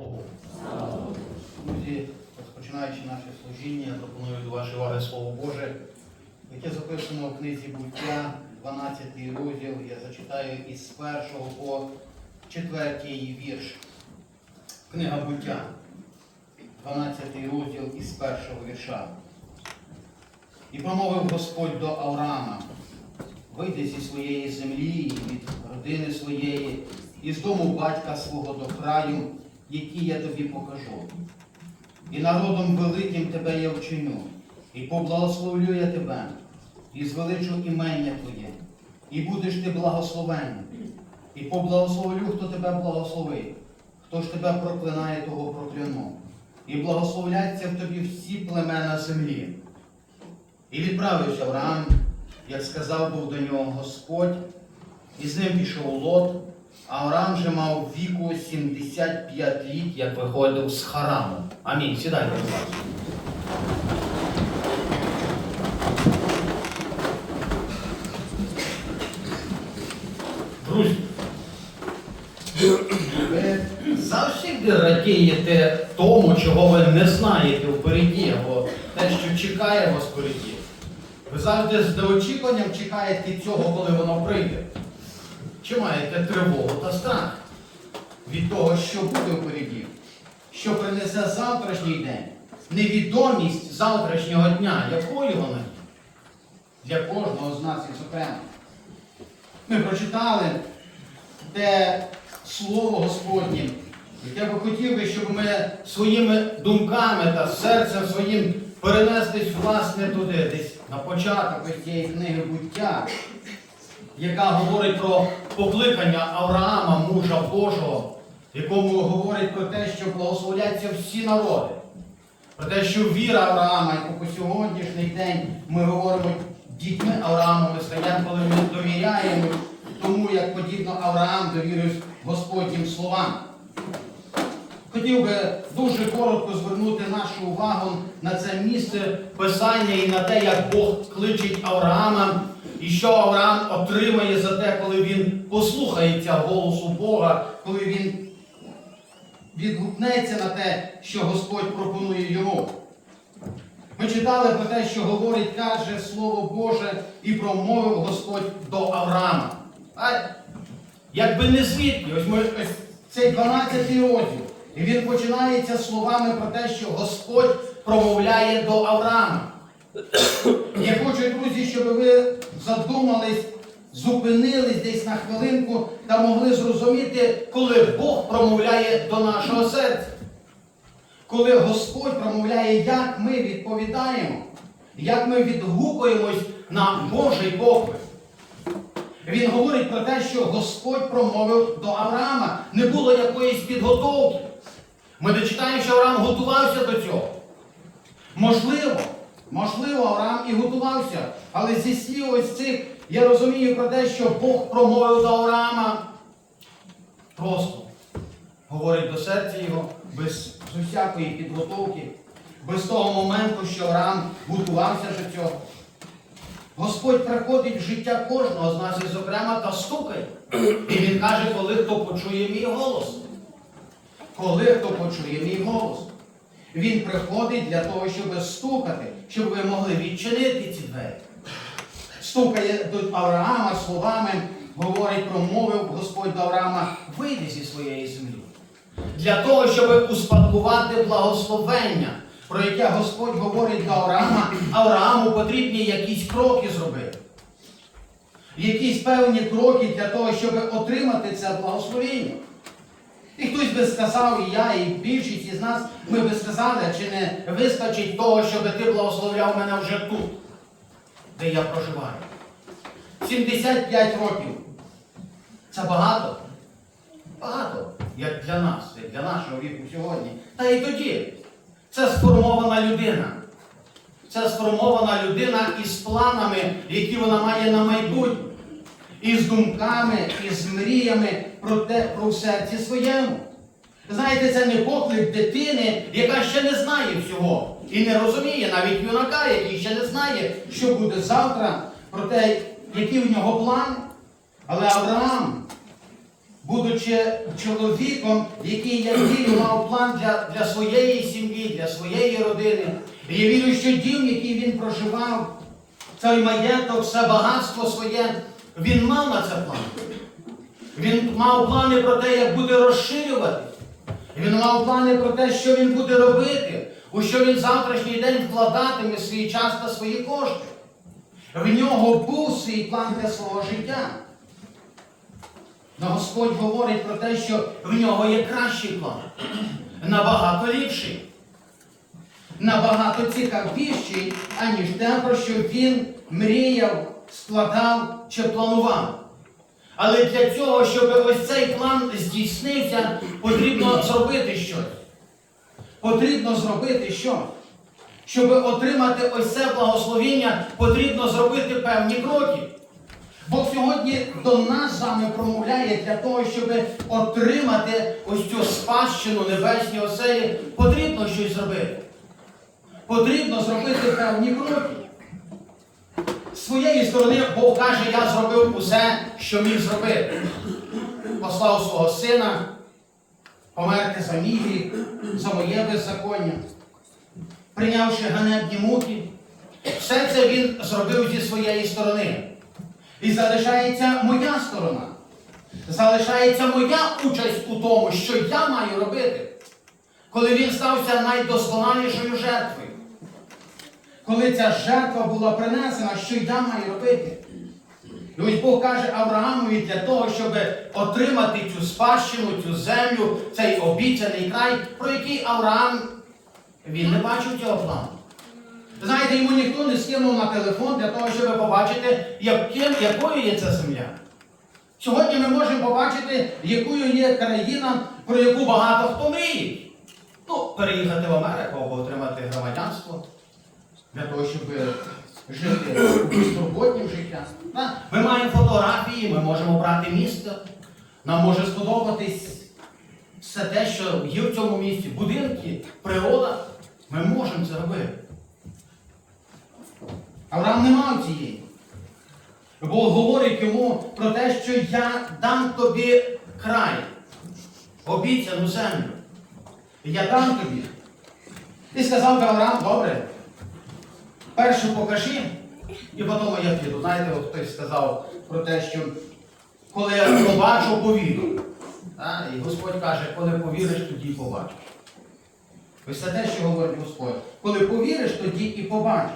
Богу. Друзі, розпочинаючи наше служіння, пропоную до вашої уваги Слово Боже, яке записано в книзі буття, 12 розділ. Я зачитаю із першого по четвертій вірш. Книга буття, 12 розділ із першого вірша. І промовив Господь до Авраама, вийди зі своєї землі від родини своєї, і з дому батька свого до краю, який я тобі покажу. І народом великим тебе я вчиню, і поблагословлю я тебе, і звеличу імення Твоє, і будеш ти благословенним, і поблагословлю, хто тебе благословить, хто ж тебе проклинає, того прокляну. І благословляться в тобі всі племена землі. І відправився Авраам, як сказав був до нього Господь, і з ним пішов Лот, Авраам же мав віку 75 літ, як виходив з Хараму. Амінь. Сідайте, будь ласка. Друзі, ви завжди радієте тому, чого ви не знаєте впереді, або те, що чекає вас впереді. Ви завжди з неочікуванням чекаєте цього, коли воно прийде. Чи маєте тривогу та страх від того, що буде впереді, що принесе завтрашній день, невідомість завтрашнього дня, якою вона є? Для кожного з нас і зокрема. Ми прочитали те слово Господнє, яке би хотів би, щоб ми своїми думками та серцем своїм перенестись власне туди, десь на початок цієї книги буття, яка говорить про покликання Авраама, мужа Божого, якому говорить про те, що благословляться всі народи. Про те, що віра Авраама, яку по сьогоднішній день ми говоримо дітьми Авраама, ми стаємо, коли ми довіряємо тому, як подібно Авраам довірився Господнім словам. Хотів би дуже коротко звернути нашу увагу на це місце Писання і на те, як Бог кличить Авраама, і що Авраам отримає за те, коли він послухається голосу Бога, коли він відгукнеться на те, що Господь пропонує йому. Ми читали про те, що говорить, каже Слово Боже, і промовив Господь до Авраама. А якби не звідки, ось ми ось цей 12 розділ. І він починається словами про те, що Господь промовляє до Авраама. Я хочу, друзі, щоб ви задумались, зупинились десь на хвилинку та могли зрозуміти, коли Бог промовляє до нашого серця. Коли Господь промовляє, як ми відповідаємо, як ми відгукуємось на Божий поклик. Він говорить про те, що Господь промовив до Авраама. Не було якоїсь підготовки. Ми не читаємо, що Авраам готувався до цього. Можливо, можливо, Авраам і готувався, але зі слів ось цих я розумію про те, що Бог промовив до Авраама просто говорить до серця його, без усякої підготовки, без того моменту, що Авраам готувався до цього. Господь приходить в життя кожного з нас, і зокрема, та стукає. І він каже, коли хто почує мій голос. Коли хто почує мій голос. Він приходить для того, щоб стукати, щоб ви могли відчинити ці двері. Стукає до Авраама словами, говорить, промовив Господь до Авраама, вийди зі своєї землі. Для того, щоб успадкувати благословення, про яке Господь говорить до Авраама, Аврааму потрібні якісь кроки зробити. Якісь певні кроки для того, щоб отримати це благословення. І хтось би сказав, і я, і більшість із нас, ми би сказали, чи не вистачить того, щоб ти благословляв мене вже тут, де я проживаю. 75 років. Це багато? Багато, як для нас, як для нашого віку сьогодні. Та і тоді. Це сформована людина. Це сформована людина із планами, які вона має на майбутнє. Із думками, із мріями про те, про в серці своєму. Знаєте, це не поклик дитини, яка ще не знає всього. І не розуміє навіть юнака, який ще не знає, що буде завтра, про те, які в нього плани. Але Авраам будучи чоловіком, який, я вірю, мав план для, для своєї сім'ї, для своєї родини. Я вірю, що дім, який він проживав, цей маєток, все багатство своє, він мав на це план. Він мав плани про те, як буде розширюватись. Він мав плани про те, що він буде робити, у що він завтрашній день вкладатиме свій час та свої кошти. В нього був свій план для свого життя. Но Господь говорить про те, що в нього є кращий план, набагато ліпший, набагато цікавіший, аніж те, про що він мріяв, складав чи планував. Але для цього, щоб ось цей план здійснився, потрібно зробити щось. Потрібно зробити що? Щоб отримати ось це благословіння, потрібно зробити певні кроки. Бог сьогодні до нас з вами промовляє для того, щоб отримати ось цю спадщину небесні оселі, потрібно щось зробити. Потрібно зробити певні кроки. Своєї сторони Бог каже, я зробив усе, що міг зробити. Послав свого сина померти за мій за моє беззаконня, прийнявши ганебні муки. Все це він зробив зі своєї сторони. І залишається моя сторона. Залишається моя участь у тому, що я маю робити, коли він стався найдосконалішою жертвою. Коли ця жертва була принесена, що я маю робити? І ось Бог каже Авраамові для того, щоб отримати цю спадщину, цю землю, цей обіцяний край, про який Авраам він не бачив цього плану. Знаєте, йому ніхто не скинув на телефон для того, щоб побачити, яким, якою є ця земля. Сьогодні ми можемо побачити, якою є країна, про яку багато хто мріє. Ну, переїхати в Америку або отримати громадянство для того, щоб жити безтурботнім життям. Ми маємо фотографії, ми можемо брати місто. Нам може сподобатись все те, що є в цьому місті, будинки, природа. Ми можемо це робити. Авраам не мав цієї. Бог говорить йому про те, що я дам тобі край, обіцяну землю. Я дам тобі. Ти сказав Авраам, добре. Перше покажи, і потім я піду. Знаєте, от хтось сказав про те, що коли я побачу, повірю. І Господь каже, коли повіриш, тоді побачиш. Ось це те, що говорить Господь. Коли повіриш, тоді і побачиш.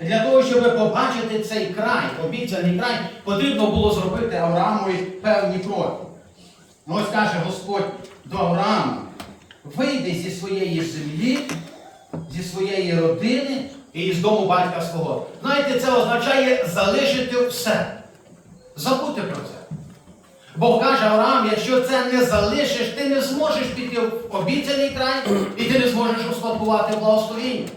Для того, щоб побачити цей край, обіцяний край, потрібно було зробити Авраамові певні кроки. Ну, Ось каже Господь до Авраама, вийди зі своєї землі, зі своєї родини і з дому батька свого. Знаєте, це означає залишити все. Забути про це. Бог каже Авраам, якщо це не залишиш, ти не зможеш піти в обіцяний край і ти не зможеш успадкувати благословіння.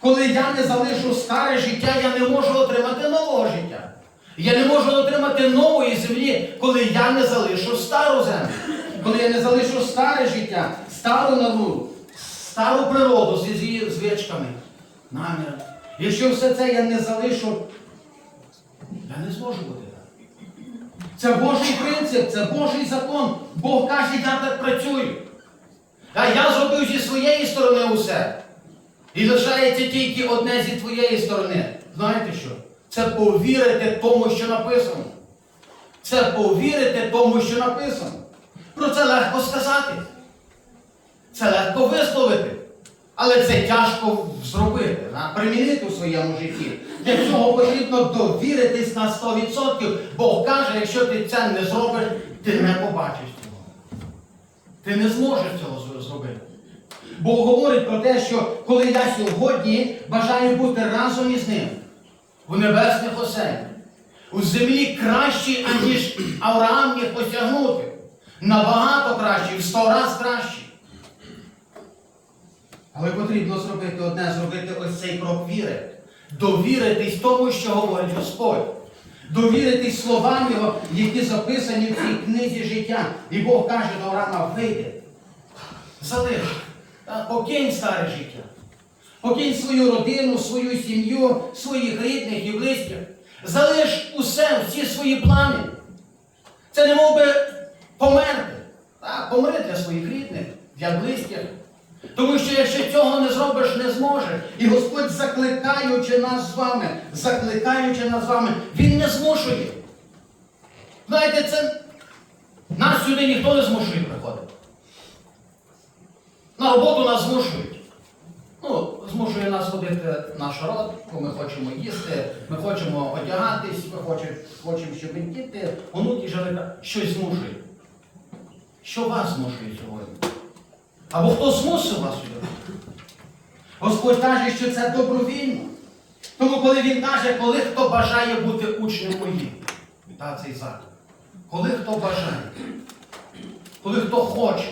Коли я не залишу старе життя, я не можу отримати нового життя. Я не можу отримати нової землі, коли я не залишу стару землю. Коли я не залишу старе життя, стару народу, стару природу з її звичками, намірами. Якщо все це я не залишу, я не зможу бути так. Це Божий принцип, це Божий закон. Бог каже, я так працюю. А я зробив зі своєї сторони усе. І лишається тільки одне зі твоєї сторони. Знаєте що? Це повірити тому, що написано. Це повірити тому, що написано. Про це легко сказати. Це легко висловити. Але це тяжко зробити, примінити у своєму житті. Для цього потрібно довіритись на 100%. Бог каже, якщо ти це не зробиш, ти не побачиш цього. Ти не зможеш цього зробити. Бог говорить про те, що коли я сьогодні бажаю бути разом із ним в небесних оселях, у землі кращі, аніж Авраам міг посягнути. Набагато кращі, в сто раз кращі. Але потрібно зробити одне, зробити ось цей крок віри. Довіритись тому, що говорить Господь. Довіритись словам Його, які записані в цій книзі життя. І Бог каже до Авраама, вийди, залиш. Покинь старе життя. Покинь свою родину, свою сім'ю, своїх рідних і близьких. Залиш усе, всі свої плани. Це не мов би померти. Так, помри для своїх рідних, для близьких. Тому що якщо зробиш, не зможеш. І Господь, закликаючи нас з вами, закликаючи нас з вами, Він не змушує. Знаєте, це нас сюди ніхто не змушує приходити. На роботу нас змушують. Ну, змушує нас ходити наш род, бо ми хочемо їсти, ми хочемо одягатись, ми хочемо, хочемо щоб діти, онуки жили, щось змушує. Що вас змушує сьогодні? Або хто змусив вас сюди? Господь каже, що це добровільно. Тому коли він каже, коли хто бажає бути учнем моїм, та цей заклик. Коли хто бажає, коли хто хоче,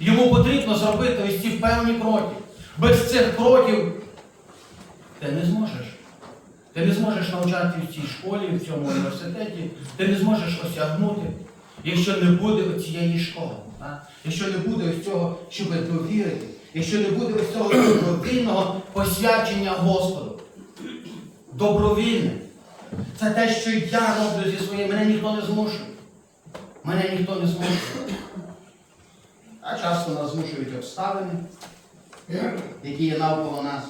йому потрібно зробити ось ці певні кроки. Без цих кроків ти не зможеш. Ти не зможеш навчати в цій школі, в цьому університеті, ти не зможеш осягнути, якщо не буде цієї школи. так? Якщо не буде ось цього, щоб довірити, якщо не буде ось цього добровільного посвячення Господу. Добровільне. Це те, що я роблю зі своїм, мене ніхто не змушує. Мене ніхто не змушує. А часто нас змушують обставини, які є навколо нас.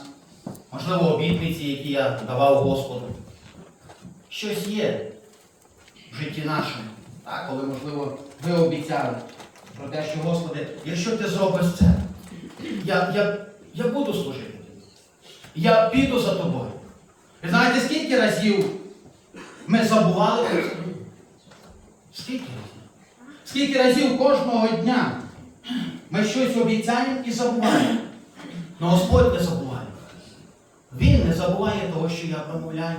Можливо, обітниці, які я давав Господу. Щось є в житті нашому. Так, коли, можливо, ви обіцяли про те, що, Господи, якщо ти зробиш це, я, я, я буду служити. Я піду за тобою. Ви знаєте, скільки разів ми забували про? Скільки разів? Скільки разів кожного дня ми щось обіцяємо і забуваємо. Но Господь не забуває. Він не забуває того, що я промовляю.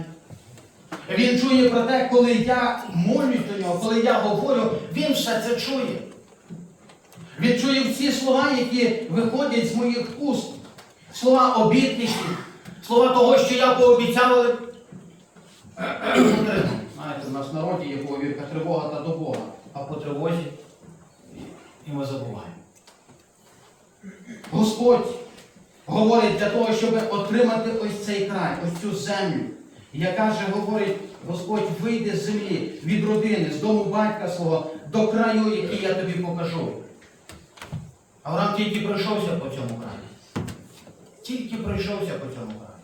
Він чує про те, коли я молюсь до нього, коли я говорю, він все це чує. Він чує всі слова, які виходять з моїх уст. Слова обітниці, слова того, що я пообіцяв. Знаєте, в нас в народі є повірка тривога та до Бога, а по тривозі і ми забуваємо. Господь говорить для того, щоб отримати ось цей край, ось цю землю. Яка же говорить, Господь вийде з землі, від родини, з дому батька свого, до краю, який я тобі покажу. Авраам тільки пройшовся по цьому краю. Тільки пройшовся по цьому краю.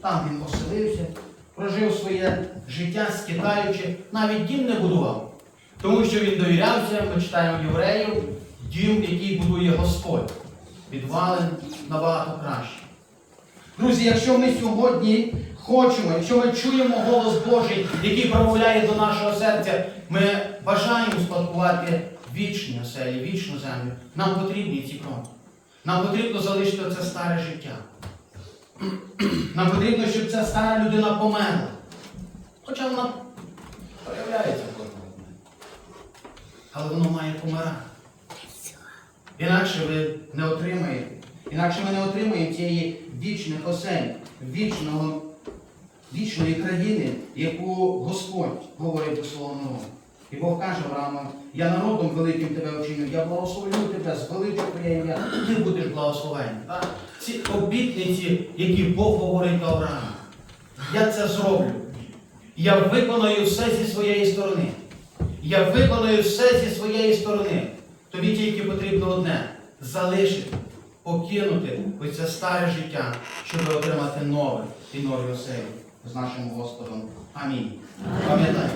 Там він оселився, прожив своє життя, скидаючи, навіть дім не будував. Тому що він довірявся, ми читаємо євреїв, дім, який будує Господь. Підвалин набагато краще. Друзі, якщо ми сьогодні хочемо, якщо ми чуємо голос Божий, який промовляє до нашого серця, ми бажаємо спадкувати вічні оселі, вічну землю. Нам потрібні ці кроки. Нам потрібно залишити це старе життя. Нам потрібно, щоб ця стара людина померла. Хоча вона проявляється дня. Але воно має помирати. Інакше ви не отримаєте. Інакше ми не отримаємо цієї вічних осель, вічного, вічної країни, яку Господь говорить до свого народу. І Бог каже Аврааму, я народом великим тебе вчиню, я благословлю тебе, звеличу твоє ім'я, ти будеш благословений. Ці обітниці, які Бог говорить до Авраама. Я це зроблю. Я виконаю все зі своєї сторони. Я виконую все зі своєї сторони. Тобі тільки потрібно одне залишити, покинути ось це старе життя, щоб отримати нове і нові оселі з нашим Господом. Амінь. Пам'ятайте.